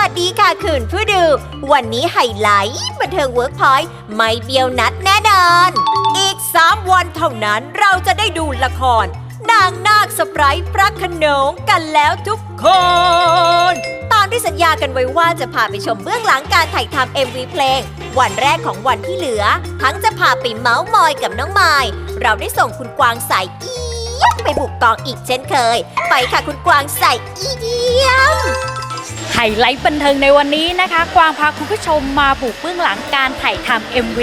วัสดีค่ะคุณผู้ดู วันนี้ไฮไลท์บันเทิงเวิร์กพอยต์ไม่เบี้ยวนัดแน่นอน อีก 3 วันเท่านั้นเราจะได้ดูละคร นางนาคสไปร์พระขนงกันแล้วทุกคน ตอนที่สัญญากันไว้ว่าจะพาไปชมเบื้องหลังการถ่ายทำ MV เพลง วันแรกของวันที่เหลือ ทั้งจะพาไปเมาส์มอยกับน้องไมายเราได้ส่งคุณกวางใส่เอี้ยมไปบุกกองอีกเช่นเคย ไปค่ะคุณกวางใส่เอี้ยม ไฮไลท์บันเทิงในวันนี้นะคะ กวางพาคุณผู้ชมมาบุกเบื้องหลังการถ่ายทำ MV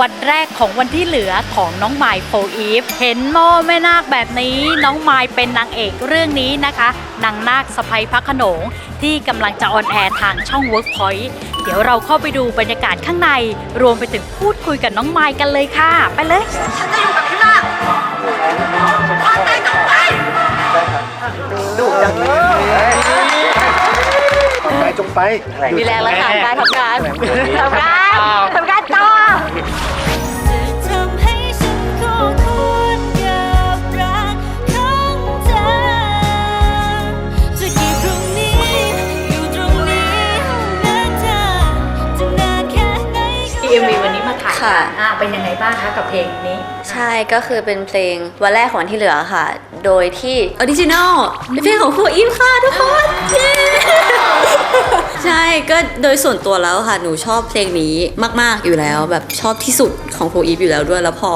วันแรกของวันที่เหลือของน้องไมล์โฟอีฟเห็นหม้อแม่นาคแบบนี้น้องไมล์เป็นนางเอกเรื่องนี้นะคะ นางนาคสะพยพระโขนง ที่กำลังจะออนแอร์ทางช่อง Workpoint เดี๋ยวเราเข้าไปดูบรรยากาศข้างใน รวมไปถึงพูดคุยกับน้องไมล์กันเลยค่ะ ไปเลยไปจงไปมีแรงแล้วค่ะการทำงานทำงานทำงาน ต่อทำให้ฉันขอโทษกับรักของเธอจะกี่พรุ่งนี้อยู่ตรงนี้แม้เธอจะนานแค่ไหนก็ MV วันนี้มาถ่ายค่ะอะเป็นยังไงบ้างคะกับเพลงนี้ ใช่ก็คือเป็นเพลงวันแรกของวันที่เหลือค่ะ โดยที่ออริจินอลเป็นเพลงของครูอีฟค่ะทุกคนเย้ ใช่ก็โดยส่วนตัวแล้วค่ะหนูชอบเพลงนี้มาก ๆอยู่แล้ว แบบชอบที่สุดของครูอีฟอยู่แล้วด้วย แล้วพอ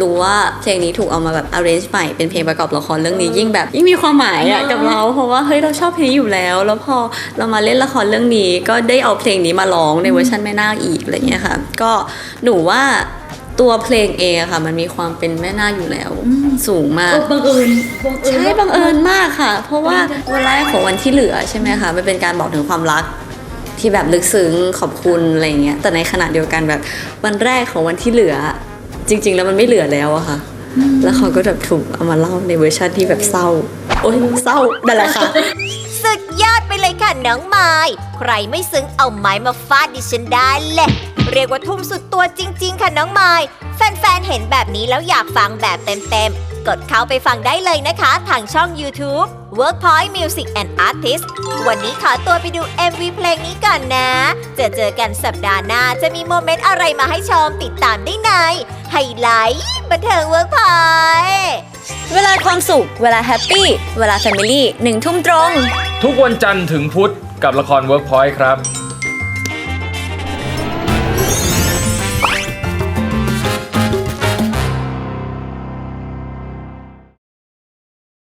รู้ว่าเพลงนี้ถูกเอามาแบบ arrange ใหม่เป็นเพลงประกอบละครเรื่องนี้ยิ่งแบบยิ่งมีความหมายอะกับเราเพราะว่าเฮ้ยเราชอบเพลงนี้อยู่แล้ว แล้วพอเรามาเล่นละครเรื่องนี้ ก็ได้เอาเพลงนี้มาร้องในเวอร์ชันแม่นาคอีกอะไรเงี้ยค่ะ ก็หนูว่า ตัวเพลงเองอะค่ะ มันมีความเป็นแม่นาคอยู่แล้วสูงมาก บังเอิญบังเอิญใช่บังเอิญมากค่ะ เพราะว่าวันแรกของวันที่เหลือใช่ไหมคะมันเป็นการบอกถึงความรักที่แบบลึกซึ้งขอบคุณอะไรเงี้ยแต่ในขณะเดียวกันแบบวันแรกของวันที่เหลือ จริง ๆ แล้วมันไม่เหลือแล้วอะค่ะ แล้วเขาก็แบบถูกเอามาเล่าในเวอร์ชันที่แบบเศร้า โอ้ยเศร้านั่นแหละค่ะ สุดยอดไปเลยค่ะน้องไม้ใครไม่ซึ้งเอาไม้มาฟาดดิฉันได้แหละเรียกว่าทุ่มสุดตัวจริง ๆ ค่ะน้องไม้แฟน ๆ เห็นแบบนี้แล้วอยากฟังแบบเต็ม ๆ กดเข้าไปฟังได้เลยนะคะ ทางช่อง YouTube Workpoint Music and Artist วันนี้ขอตัวไปดู MV เพลงนี้ก่อนนะเจอเจอกันสัปดาห์หน้าจะมีโมเมนต์อะไรมาให้ชมติดตามได้ในไฮไลท์บันเทิง Workpoint ลาความสุข เวลาแฮปปี้ เวลาแฟมิลี่หนึ่งทุ่มตรง ทุกวันจันทร์ถึงพุธกับละคร Workpoint ครับ